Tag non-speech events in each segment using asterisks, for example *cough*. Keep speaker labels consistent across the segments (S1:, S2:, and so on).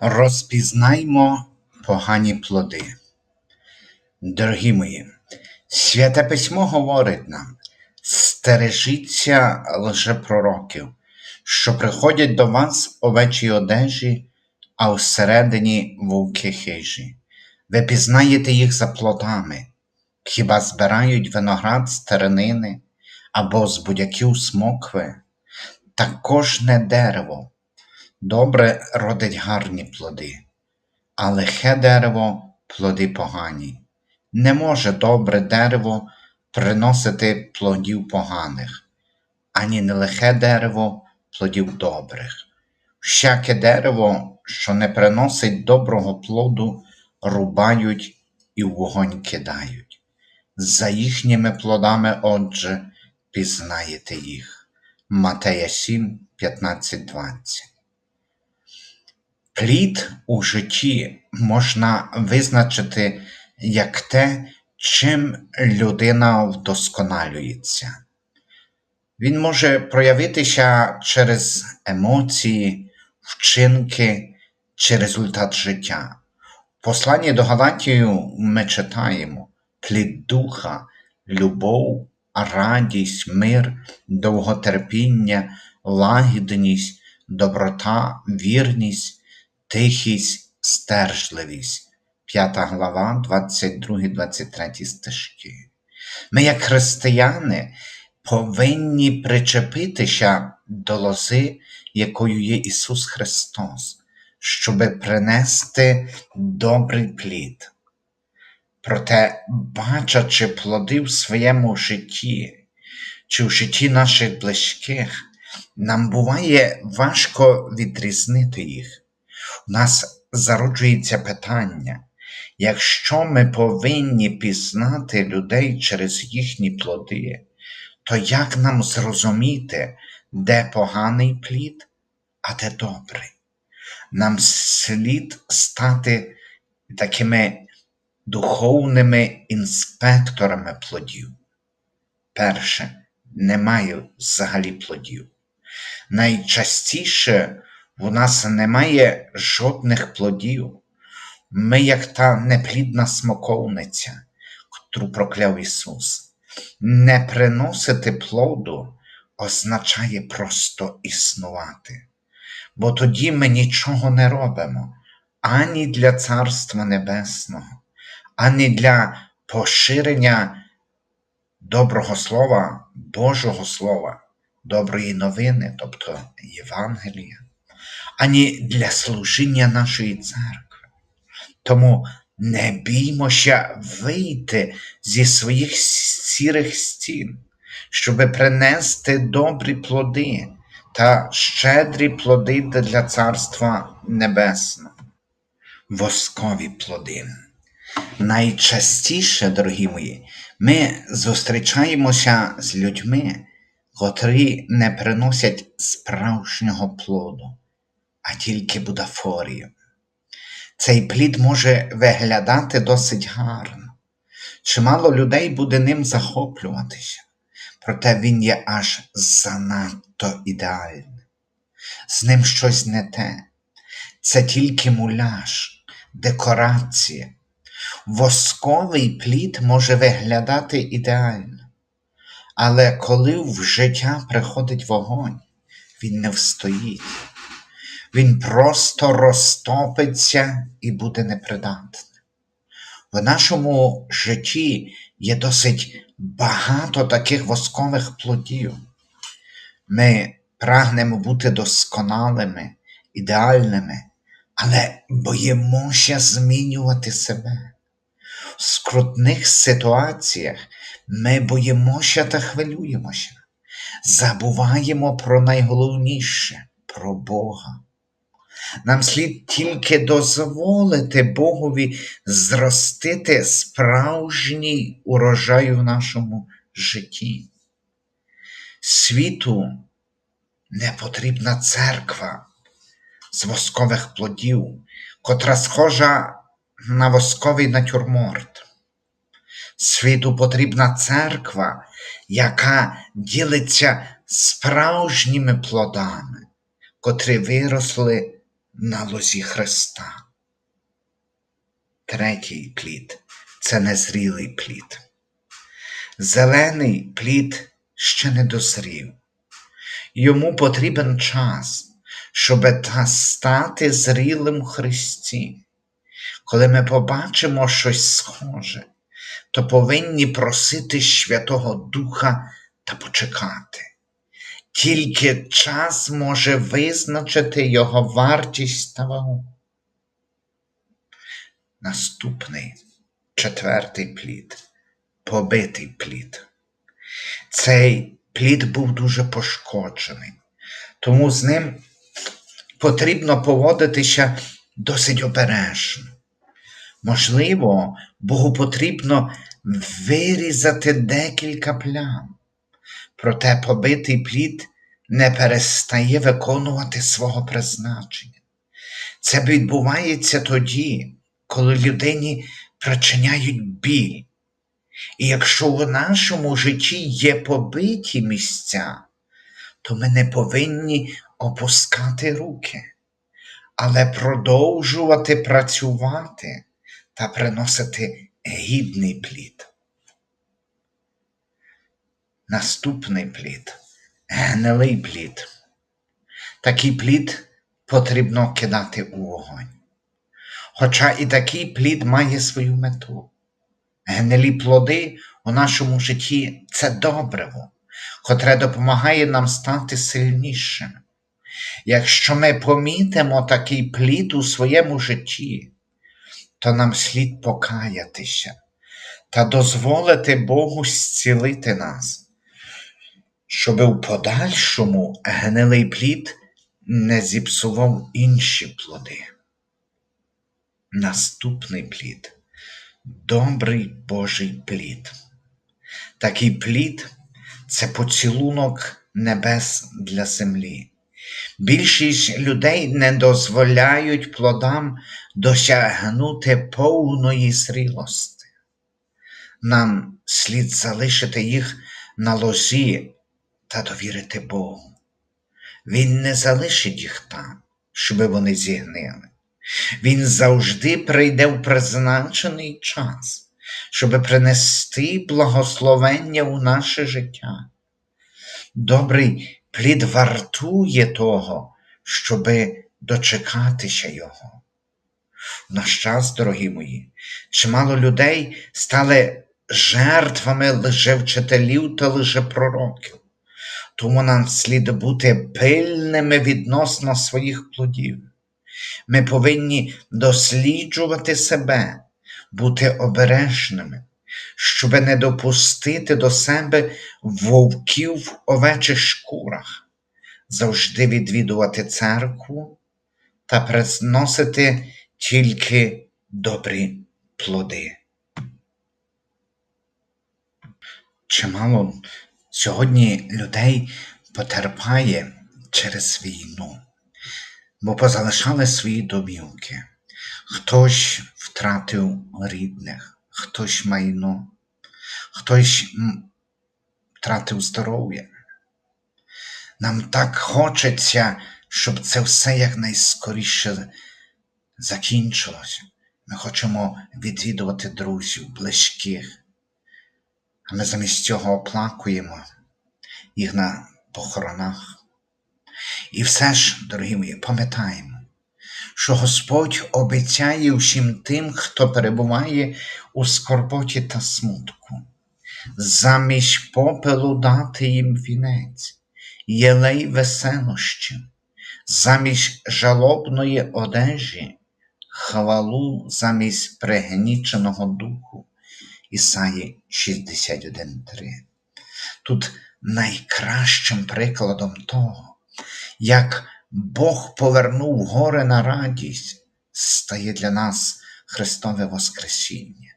S1: Розпізнаймо погані плоди. Дорогі мої, Святе Письмо говорить нам: стережіться лжепророків, що приходять до вас овечій одежі, а всередині вовки хижі. Ви пізнаєте їх за плодами, хіба збирають виноград з теренини або з будяків смокви, та кожне дерево добре родить гарні плоди, а лихе дерево плоди погані. Не може добре дерево приносити плодів поганих, ані нелихе дерево плодів добрих. Всяке дерево, що не приносить доброго плоду, рубають і в вогонь кидають. За їхніми плодами, отже, пізнаєте їх. Матея 7, 15, 20 Плід у житті можна визначити як те, чим людина вдосконалюється. Він може проявитися через емоції, вчинки чи результат життя. В посланні до Галатію ми читаємо плід духа, любов, радість, мир, довготерпіння, лагідність, доброта, вірність, тихість, стержливість. 5 глава, 22-23 стежки. Ми, як християни, повинні причепитися до лози, якою є Ісус Христос, щоби принести добрий плід. Проте, бачачи плоди в своєму житті чи в житті наших близьких, нам буває важко відрізнити їх. У нас зароджується питання, якщо ми повинні пізнати людей через їхні плоди, то як нам зрозуміти, де поганий плід, а де добрий? Нам слід стати такими духовними інспекторами плодів. Перше, немає взагалі плодів. Найчастіше у нас немає жодних плодів. Ми, як та неплідна смоковниця, котру прокляв Ісус. Не приносити плоду означає просто існувати, бо тоді ми нічого не робимо ані для Царства Небесного, ані для поширення доброго слова, Божого Слова, доброї новини, тобто Євангелія, ані для служіння нашої церкви. Тому не біймося вийти зі своїх сірих стін, щоби принести добрі плоди та щедрі плоди для Царства Небесного. Воскові плоди. Найчастіше, дорогі мої, ми зустрічаємося з людьми, котрі не приносять справжнього плоду, а тільки будафорію. Цей плід може виглядати досить гарно, чимало людей буде ним захоплюватися, проте він є аж занадто ідеальним. З ним щось не те, це тільки муляж, декорація. Восковий плід може виглядати ідеально, але коли в життя приходить вогонь, він не встоїть він просто розтопиться і буде непридатним. В нашому житті є досить багато таких воскових плодів. Ми прагнемо бути досконалими, ідеальними, але боїмося змінювати себе. В скрутних ситуаціях ми боїмося та хвилюємося, забуваємо про найголовніше про Бога. Нам слід тільки дозволити Богові зростити справжній урожай в нашому житті. Світу не потрібна церква з воскових плодів, котра схожа на восковий натюрморт. Світу потрібна церква, яка ділиться справжніми плодами, котрі виросли на лозі Христа. Третій плід це незрілий плід. Зелений плід ще не дозрів. Йому потрібен час, щоб та стати зрілим в Христі. Коли ми побачимо щось схоже, то повинні просити Святого Духа та почекати. Тільки час може визначити його вартість та вагу. Наступний четвертий плід побитий плід. Цей плід був дуже пошкоджений, тому з ним потрібно поводитися досить обережно. Можливо, Богу потрібно вирізати декілька плям, проте побитий плід не перестає виконувати свого призначення. Це відбувається тоді, коли людині причиняють біль. І якщо в нашому житті є побиті місця, то ми не повинні опускати руки, але продовжувати працювати та приносити гідний плід. Наступний плід гнилий плід. Такий плід потрібно кидати у вогонь. Хоча і такий плід має свою мету. Гнилі плоди у нашому житті це добриво, котре допомагає нам стати сильнішими. Якщо ми помітимо такий плід у своєму житті, то нам слід покаятися та дозволити Богу зцілити нас, щоб у подальшому гнилий плід не зіпсував інші плоди. Наступний плід добрий Божий плід. Такий плід це поцілунок небес для землі. Більшість людей не дозволяють плодам досягнути повної зрілості. Нам слід залишити їх на лозі та довірити Богу. Він не залишить їх там, щоб вони зігнили. Він завжди прийде в призначений час, щоб принести благословення у наше життя. Добрий плід вартує того, щоби дочекатися його. В наш час, дорогі мої, чимало людей стали жертвами лжевчителів та лжепророків. Тому нам слід бути пильними відносно своїх плодів. Ми повинні досліджувати себе, бути обережними, щоб не допустити до себе вовків в овечих шкурах, завжди відвідувати церкву та приносити тільки добрі плоди. Чимало сьогодні людей потерпає через війну бо позалишали свої домівки. Хтось втратив рідних, хтось майно, хтось втратив здоров'я. Нам так хочеться, щоб це все якнайскоріше закінчилося. Ми хочемо відвідувати друзів, близьких, а ми замість цього оплакуємо їх на похоронах. І все ж, дорогі мої, пам'ятаємо, що Господь обіцяє всім тим, хто перебуває у скорботі та смутку, замість попелу дати їм вінець, єлей веселощі, замість жалобної одежі, хвалу замість пригніченого духу. Ісаї 61.3. Тут найкращим прикладом того, як Бог повернув горе на радість, стає для нас Христове Воскресіння.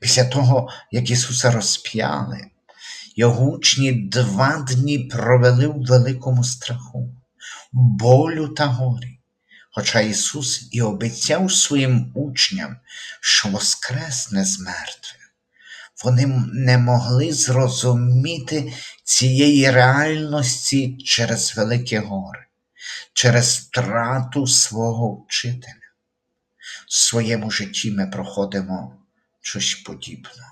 S1: Після того, як Ісуса розп'яли, його учні два дні провели в великому страху, болю та горі. Хоча Ісус і обіцяв своїм учням, що воскресне з мертвих, вони не могли зрозуміти цієї реальності через велике горе. через втрату свого вчителя. В своєму житті ми проходимо щось подібне.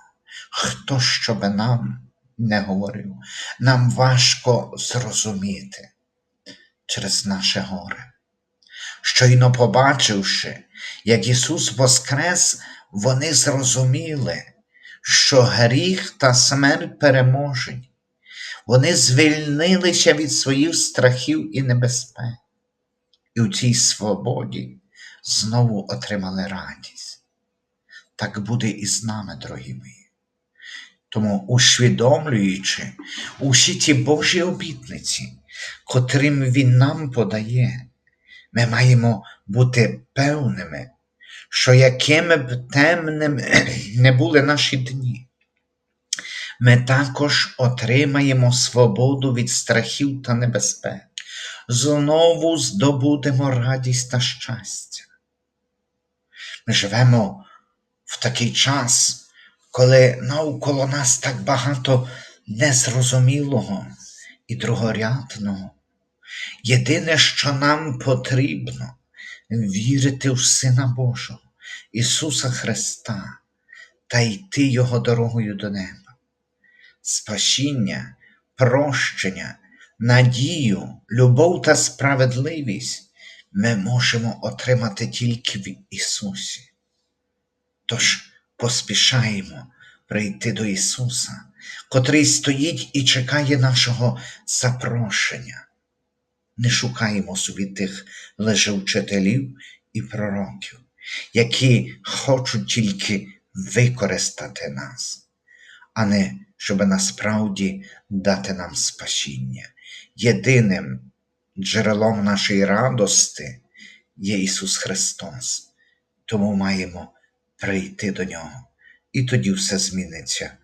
S1: Хто що би нам не говорив, нам важко зрозуміти через наше горе. Щойно побачивши, як Ісус воскрес, вони зрозуміли, що гріх та смерть переможені. Вони звільнилися від своїх страхів і небезпек, і у цій свободі знову отримали радість. Так буде і з нами, дорогі мої. Тому, усвідомлюючи усі ті Божі обітниці, котрим Він нам подає, ми маємо бути певними, що якими б темними *clears throat* не були наші дні, ми також отримаємо свободу від страхів та небезпек, знову здобудемо радість та щастя. Ми живемо в такий час, коли навколо нас так багато незрозумілого і другорядного. Єдине, що нам потрібно, вірити в Сина Божого, Ісуса Христа та йти Його дорогою до неба. Спасіння, прощення, надію, любов та справедливість ми можемо отримати тільки в Ісусі. Тож поспішаємо прийти до Ісуса, котрий стоїть і чекає нашого запрошення. Не шукаємо собі тих лжевчителів і пророків, які хочуть тільки використати нас, а не щоб насправді дати нам спасіння. Єдиним джерелом нашої радости є Ісус Христос, тому маємо прийти до Нього, і тоді все зміниться.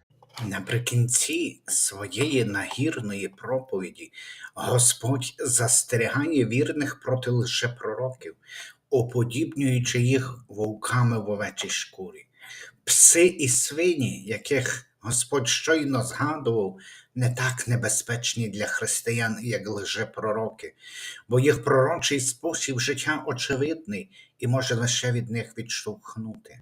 S1: Наприкінці своєї нагірної проповіді Господь застерігає вірних проти лжепророків, уподібнюючи їх вовками в овечій шкурі. Пси і свині, яких Господь щойно згадував, не так небезпечні для християн, як лжепророки, бо їх пророчий спосіб життя очевидний і може лише від них відштовхнути.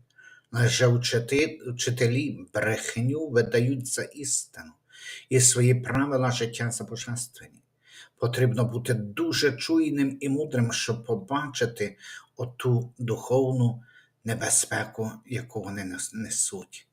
S1: Лжеучителі брехню видають за істину і свої правила життя за божественні. Потрібно бути дуже чуйним і мудрим, щоб побачити оту духовну небезпеку, яку вони несуть.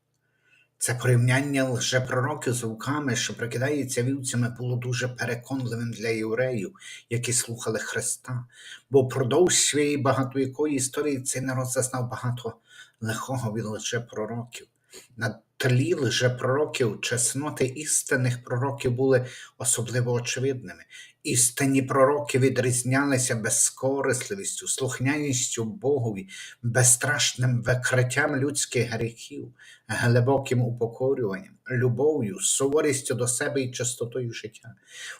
S1: Це порівняння лжепророків з вовками, що прикидаються вівцями, було дуже переконливим для євреїв, які слухали Христа, бо впродовж своєї багатовікової історії цей народ зазнав багато лихого від лжепророків. На тлі лжепророків чесноти істинних пророків були особливо очевидними. Істинні пророки відрізнялися безкорисливістю, слухняністю Богові, безстрашним викриттям людських гріхів, глибоким упокорюванням, любов'ю, суворістю до себе і чистотою життя.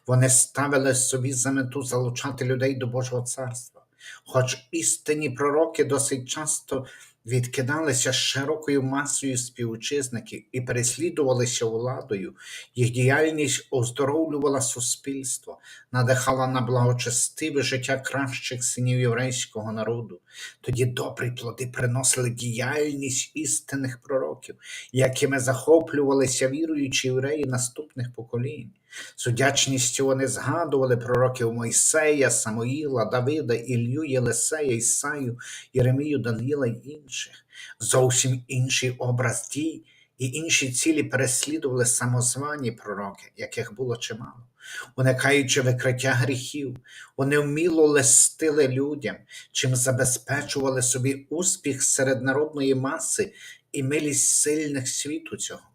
S1: Вони ставили собі за мету залучати людей до Божого царства. Хоч істинні пророки досить часто відкидалися широкою масою співучасників і переслідувалися владою, їх діяльність оздоровлювала суспільство, надихала на благочестиве життя кращих синів єврейського народу. Тоді добрі плоди приносили діяльність істинних пророків, якими захоплювалися віруючі євреї наступних поколінь. З удячністю вони згадували пророків Мойсея, Самоїла, Давида, Ілью, Єлисея, Ісаю, Єремію, Даниїла й інших. Зовсім інший образ дій і інші цілі переслідували самозвані пророки, яких було чимало. Уникаючи викриття гріхів, вони вміло листили людям, чим забезпечували собі успіх серед народної маси і милість сильних світу цього.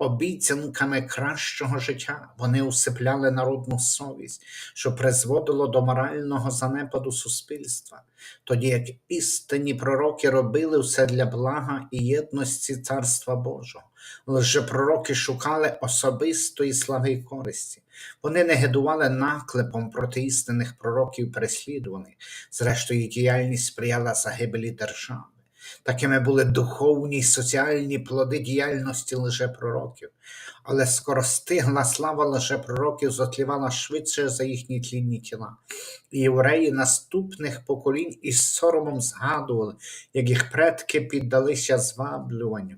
S1: Обіцянками кращого життя вони усипляли народну совість, що призводило до морального занепаду суспільства, тоді як істинні пророки робили все для блага і єдності Царства Божого. Лжепророки шукали особистої слави і користі. Вони не гидували наклепом проти істинних пророків переслідуваних. Зрештою, діяльність сприяла загибелі держави. Такими були духовні й соціальні плоди діяльності лжепророків. Але скоростигла слава лжепророків зотлівала швидше за їхні тлінні тіла. І євреї наступних поколінь із соромом згадували, як їх предки піддалися зваблюванню.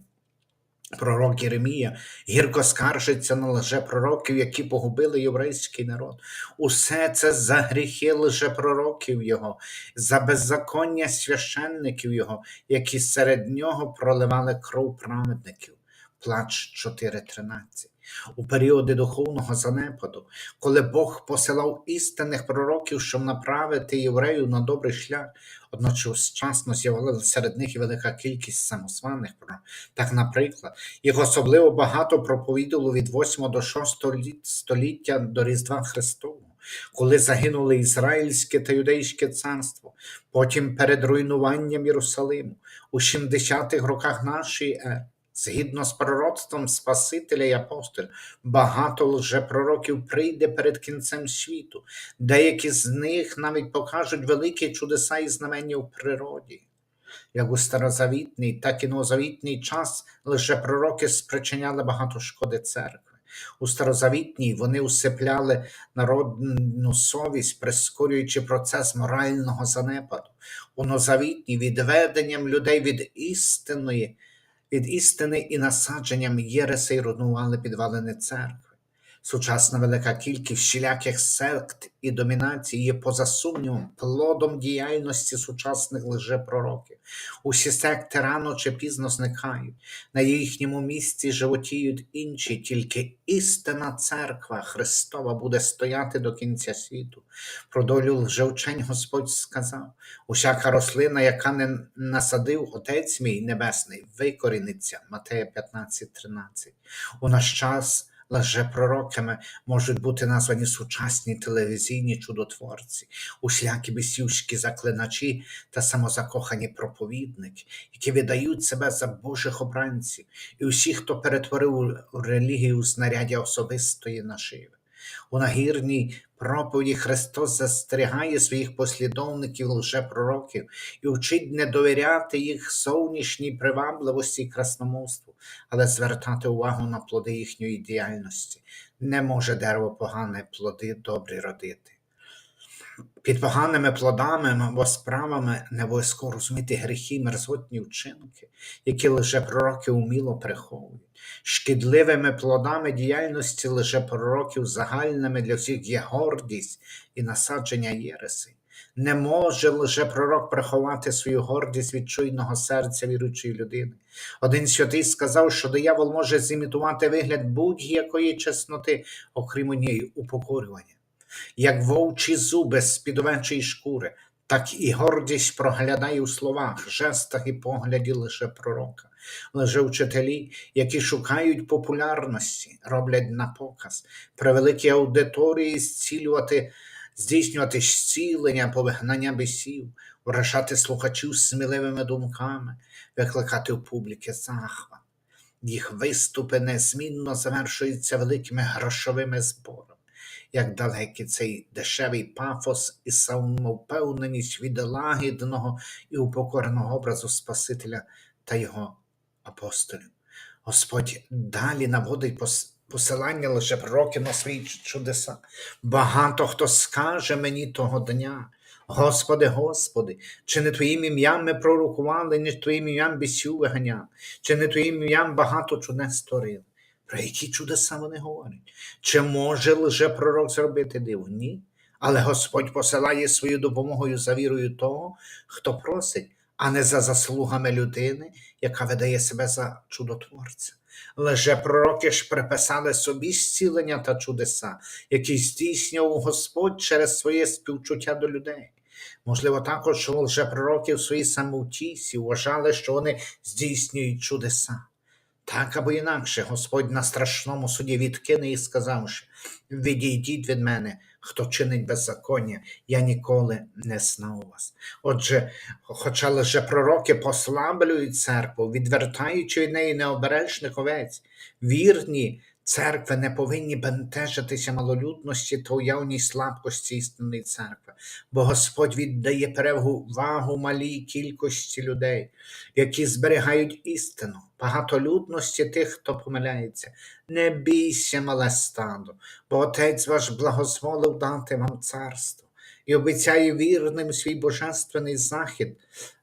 S1: Пророк Єремія гірко скаржиться на лжепророків, які погубили єврейський народ. Усе це за гріхи лжепророків його, за беззаконня священників його, які серед нього проливали кров праведників. Плач 4.13. У періоди духовного занепаду, коли Бог посилав істинних пророків, щоб направити євреїв на добрий шлях, одночасно з'явилася серед них і велика кількість самозваних пророків. Так, наприклад, їх особливо багато проповідало від 8 до 6 століття до Різдва Христового, коли загинули Ізраїльське та Юдейське царство, потім перед руйнуванням Єрусалиму, у 70-х роках нашої ери. Згідно з пророцтвом Спасителя і апостоля, багато лжепророків прийде перед кінцем світу. Деякі з них навіть покажуть великі чудеса і знамення в природі. Як у старозавітний, так і новозавітний час лжепророки спричиняли багато шкоди церкви. У старозавітній вони усипляли народну совість, прискорюючи процес морального занепаду. У новозавітній відведенням людей від істинної, від істини і насадженням єресей руйнували підвалини церкви. Сучасна велика кількість всіляких сект і домінацій є поза сумнівом плодом діяльності сучасних лжепророків. Усі секти рано чи пізно зникають, на їхньому місці животіють інші, тільки істинна церква Христова буде стояти до кінця світу. Про долю лжевчень Господь сказав: усяка рослина, яка не насадив Отець мій Небесний, викоріниться. Матея 15:13. У наш час лжепророками можуть бути названі сучасні телевізійні чудотворці, усілякі бесівські заклиначі та самозакохані проповідники, які видають себе за Божих обранців, і усі, хто перетворив релігію знаряддя особистої наживи. У нагірній проповіді Христос застерігає своїх послідовників лжепророків і вчить не довіряти їх зовнішній привабливості і красномовству, але звертати увагу на плоди їхньої діяльності. Не може дерево погане плоди добрі родити. Під поганими плодами або справами не обов'язково розуміти гріхи мерзотні вчинки, які лжепророки уміло приховують. Шкідливими плодами діяльності лжепророків загальними для всіх є гордість і насадження єреси. Не може лжепророк приховати свою гордість від чуйного серця віруючої людини. Один святий сказав, що диявол може зімітувати вигляд будь-якої чесноти, окрім однієї упокорювання. Як вовчі зуби з-під овечої шкури, так і гордість проглядає у словах, жестах і погляді лише пророка. Лише вчителі, які шукають популярності, роблять на показ, при великій аудиторії зцілювати, здійснювати зцілення, повигнання бісів, вражати слухачів сміливими думками, викликати у публіки захват. Їх виступи незмінно завершуються великими грошовими зборами як далекий цей дешевий пафос і самовпевненість від лагідного і упокореного образу Спасителя та його апостолів. Господь далі наводить пос- посилання лише пророків на свої чудеса. Багато хто скаже мені того дня. Господи, Господи, чи не Твоїм ім'ям ми пророкували, не Твоїм ім'ям бісю виганяли, чи не Твоїм ім'ям багато чудес створили? Про які чудеса вони говорять? Чи може лжепророк зробити диво? Ні. Але Господь посилає свою допомогою за вірою того, хто просить, а не за заслугами людини, яка видає себе за чудотворця. Лжепророки ж приписали собі зцілення та чудеса, які здійснював Господь через своє співчуття до людей. Можливо, також що лжепророки в своїй самовтісі вважали, що вони здійснюють чудеса. Так або інакше, Господь на страшному суді відкине їх, сказавши: Відійдіть від мене, хто чинить беззаконня, я ніколи не знав вас. Отже, хоча лише пророки послаблюють церкву, відвертаючи від неї необережних овець, вірні церкви не повинні бентежитися малолюдності та уявній слабкості істинної церкви, бо Господь віддає перевагу малій кількості людей, які зберігають істину, багатолюдності тих, хто помиляється. Не бійся, мале стадо, бо Отець ваш благозволив дати вам царство і обіцяє вірним свій божественний захід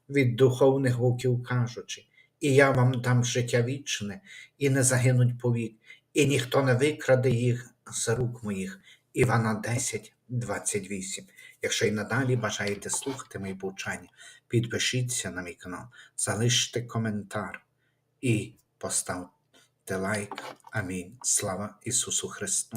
S1: від духовних вовків кажучи, і я вам дам життя вічне, і не загинуть повік, і ніхто не викраде їх з рук моїх. Івана 10, 28. Якщо і надалі бажаєте слухати мої повчання, підпишіться на мій канал, залиште коментар і поставте лайк. Амінь. Слава Ісусу Христу!